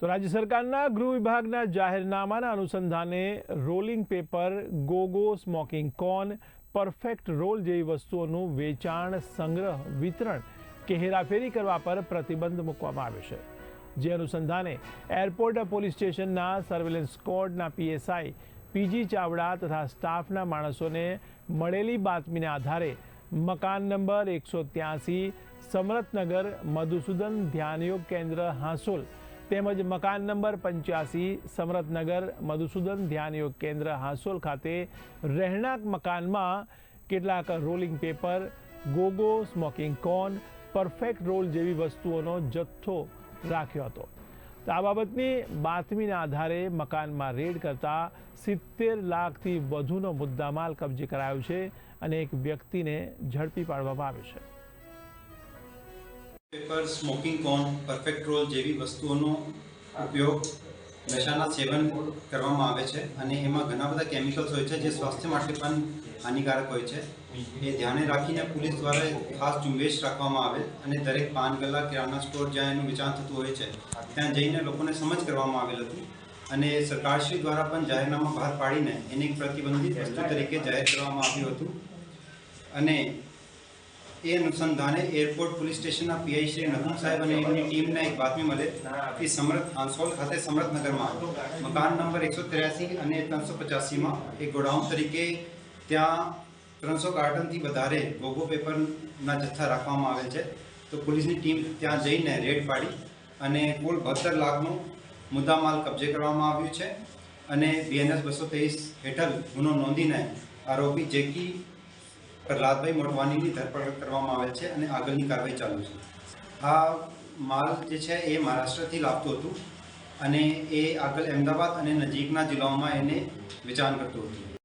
તો રાજ્ય સરકારના ગૃહ વિભાગના જાહેરનામાના અનુસંધાને rolling paper, Gogo, smoking cone perfect roll જેવી વસ્તુઓનું વેચાણ, સંગ્રહ, વિતરણ કે હેરાફેરી કરવા પર પ્રતિબંધ મૂકવામાં આવ્યો છે. જે અનુસંધાને એરપોર્ટ પોલીસ સ્ટેશનના સર્વેલન્સ સ્કોડના પીએસઆઈ પીજી ચાવડા તથા સ્ટાફના માણસોને મળેલી બાતમીના આધારે મકાન નંબર એકસો ત્યાસી સમરતનગર મધુસૂદન ધ્યાનયોગ કેન્દ્ર, હાંસોલ તેમજ મકાન નંબર પંચ્યાસી સમરતનગર મધુસૂદન ધ્યાનયોગ કેન્દ્ર, હાંસોલ ખાતે રહેણાંક મકાનમાં કેટલાક rolling paper Gogo smoking cone perfect roll જેવી વસ્તુઓનો જથ્થો રાખ્યો હતો. તો આ બાબતની બાતમીના આધારે મકાનમાં રેડ કરતા સિત્તેર લાખથી વધુનો મુદ્દામાલ કબજે કરાયો છે અને એક વ્યક્તિને ઝડપી પાડવામાં આવ્યો છે. Paper smoking cone perfect roll જેવી વસ્તુઓનો ઉપયોગ નશાના સેવન કરવામાં આવે છે અને એમાં ઘણા બધા કેમિકલ્સ હોય છે જે સ્વાસ્થ્ય માટે પણ હાનિકારક હોય છે. એ ધ્યાને રાખીને પોલીસ દ્વારા ખાસ ઝુંબેશ રાખવામાં આવે અને દરેક પાન ગલ્લા કિરાના સ્ટોર જ્યાં એનું વેચાણ થતું હોય છે, ત્યાં જઈને લોકોને સમજ કરવામાં આવેલ હતું અને સરકારશ્રી દ્વારા પણ જાહેરનામા બહાર પાડીને એને એક પ્રતિબંધિત વસ્તુ તરીકે જાહેર કરવામાં આવ્યું હતું. અને એ અનુસંધાને એરપોર્ટ પોલીસ સ્ટેશનના પીઆઈ શ્રી નકુમ સાહેબ અને એમની ટીમને એક બાતમી મળે કે સમરથ હાંસોલ ખાતે સમરથનગરમાં મકાન નંબર એકસો ત્ર્યાસી અને ત્રણસો પચાસીમાં એક ગોડાઉન તરીકે ત્યાં ત્રણસો કાર્ટનથી વધારે ગોગો પેપરના જથ્થા રાખવામાં આવેલ છે. તો પોલીસની ટીમ ત્યાં જઈને રેડ પાડી અને કુલ બહત્તર લાખનું મુદ્દામાલ કબજે કરવામાં આવ્યું છે અને બીએનએસ બસો તેવીસ હેઠળ ગુનો નોંધીને આરોપી જેકી પ્રહલાદભાઈ મોટવાનીની ધરપકડ કરવામાં આવેલ છે અને આગળની કાર્યવાહી ચાલુ છે. આ માલ જે છે એ મહારાષ્ટ્રથી લાવતું હતું અને એ આગળ અમદાવાદ અને નજીકના જિલ્લાઓમાં એને વેચાણ કરતું હતું.